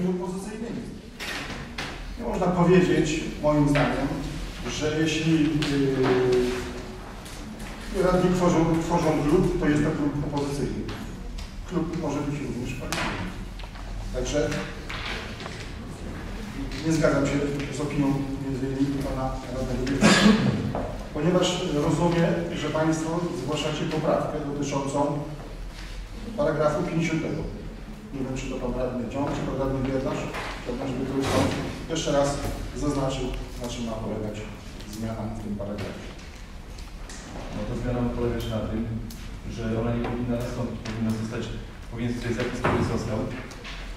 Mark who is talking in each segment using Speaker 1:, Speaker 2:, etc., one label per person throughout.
Speaker 1: opozycyjnymi. Nie można powiedzieć, moim zdaniem, że jeśli yy, radni tworzą, tworzą klub, to jest to klub opozycyjny. Klub może być również partyjny. Także nie zgadzam się z opinią między innymi pana radnego ponieważ rozumiem, że Państwo zgłaszacie poprawkę dotyczącą paragrafu 50. Nie wiem, czy to pan radny Dziąb, czy pan radny Biernasz, chciałbym, żeby tylko jeszcze raz zaznaczył, na czym ma polegać zmiana w tym paragrafie.
Speaker 2: No to zmiana ma polegać na tym, że ona nie powinna nastąpić, powinna zostać, powinien zostać zapis, który został.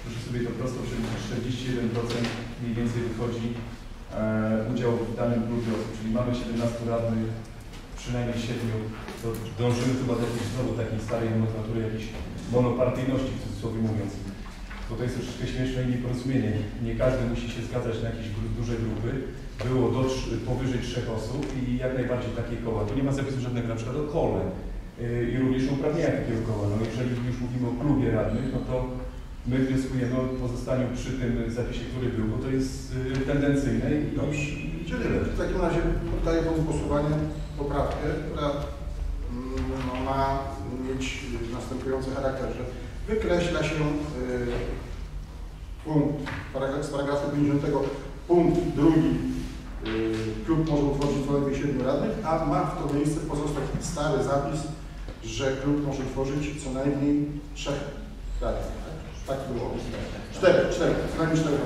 Speaker 2: Proszę sobie to prosto przeliczyć, 41% mniej więcej wychodzi e, udział w danym klubie osób, czyli mamy 17 radnych, przynajmniej 7, to dążymy chyba do jakiejś znowu takiej starej nomenklatury, jakiejś monopartyjności, w cudzysłowie mówiąc. Bo to jest troszeczkę śmieszne i nieporozumienie. Nie każdy musi się zgadzać na jakieś duże grupy. Było do, powyżej trzech osób i jak najbardziej takie koła. Tu nie ma zapisu żadnego na przykład o kole yy, i również o uprawnieniach takiego koła. No jeżeli już mówimy o klubie radnych, no to my wnioskujemy o pozostaniu przy tym zapisie, który był, bo to jest yy, tendencyjne i
Speaker 1: Dobrze. Dzielimy. W takim razie poddaję pod głosowanie poprawkę, która mm, no, ma mieć y, następujący charakter, że wykreśla się y, punkt paragraf, z paragrafu 50 punkt drugi y, klub może utworzyć co najmniej 7 radnych, a ma w to miejsce pozostać stary zapis, że klub może tworzyć co najmniej trzech radnych. Tak, tak było. Cztery, cztery, co najmniej cztery.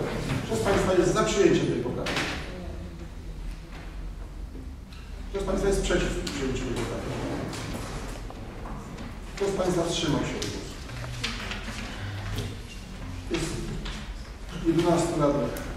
Speaker 1: Kto z Państwa jest za przyjęciem tej poprawki? Kto z Państwa jest przeciw przyjęciu tej poprawki? Kto z Państwa wstrzymał się od głosu? Jest 11 radnych